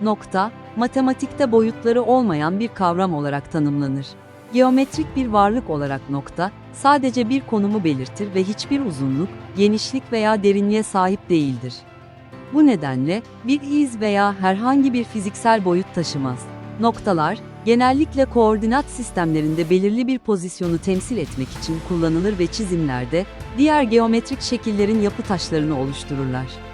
Nokta, matematikte boyutları olmayan bir kavram olarak tanımlanır. Geometrik bir varlık olarak nokta, sadece bir konumu belirtir ve hiçbir uzunluk, genişlik veya derinliğe sahip değildir. Bu nedenle, bir iz veya herhangi bir fiziksel boyut taşımaz. Noktalar, genellikle koordinat sistemlerinde belirli bir pozisyonu temsil etmek için kullanılır ve çizimlerde, diğer geometrik şekillerin yapı taşlarını oluştururlar.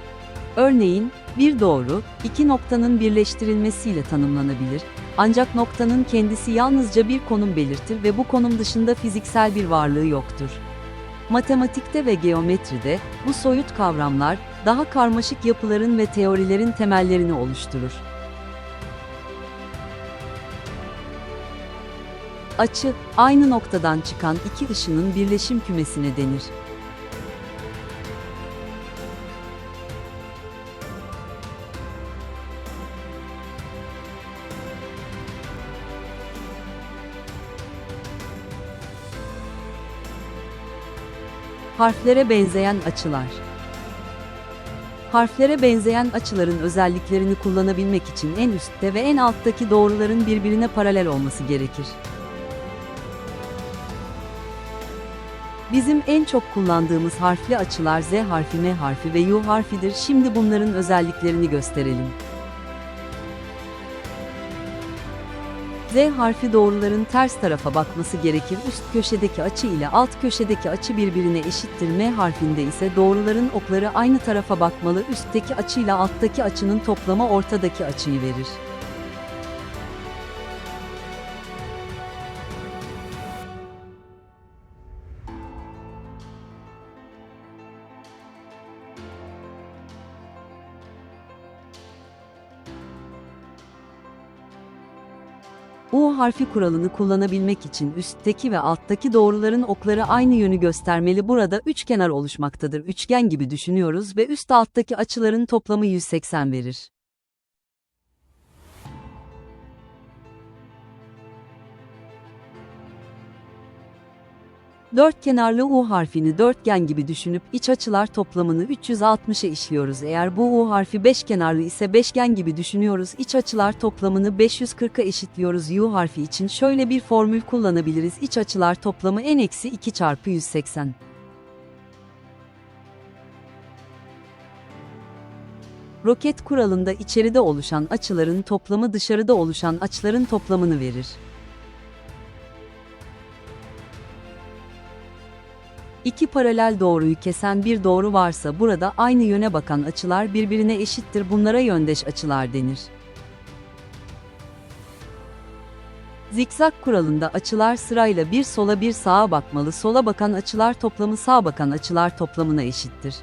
Örneğin, bir doğru, iki noktanın birleştirilmesiyle tanımlanabilir, ancak noktanın kendisi yalnızca bir konum belirtir ve bu konum dışında fiziksel bir varlığı yoktur. Matematikte ve geometride, bu soyut kavramlar, daha karmaşık yapıların ve teorilerin temellerini oluşturur. Açı, aynı noktadan çıkan iki ışının birleşim kümesine denir. Harflere benzeyen açılar. Harflere benzeyen açıların özelliklerini kullanabilmek için en üstte ve en alttaki doğruların birbirine paralel olması gerekir. Bizim en çok kullandığımız harfli açılar Z harfi, M harfi ve U harfidir. Şimdi bunların özelliklerini gösterelim. Z harfi doğruların ters tarafa bakması gerekir. Üst köşedeki açı ile alt köşedeki açı birbirine eşittir. M harfinde ise doğruların okları aynı tarafa bakmalı. Üstteki açı ile alttaki açının toplamı ortadaki açıyı verir. U harfi kuralını kullanabilmek için üstteki ve alttaki doğruların okları aynı yönü göstermeli. Burada üçkenar oluşmaktadır. Üçgen gibi düşünüyoruz ve üst alttaki açıların toplamı 180 verir. Dört kenarlı U harfini dörtgen gibi düşünüp iç açılar toplamını 360'a işliyoruz. Eğer bu U harfi beş kenarlı ise beşgen gibi düşünüyoruz. İç açılar toplamını 540'a eşitliyoruz. U harfi için şöyle bir formül kullanabiliriz. İç açılar toplamı n eksi 2 çarpı 180. Roket kuralında içeride oluşan açıların toplamı dışarıda oluşan açıların toplamını verir. İki paralel doğruyu kesen bir doğru varsa burada aynı yöne bakan açılar birbirine eşittir. Bunlara yöndeş açılar denir. Zikzak kuralında açılar sırayla bir sola bir sağa bakmalı. Sola bakan açılar toplamı sağa bakan açılar toplamına eşittir.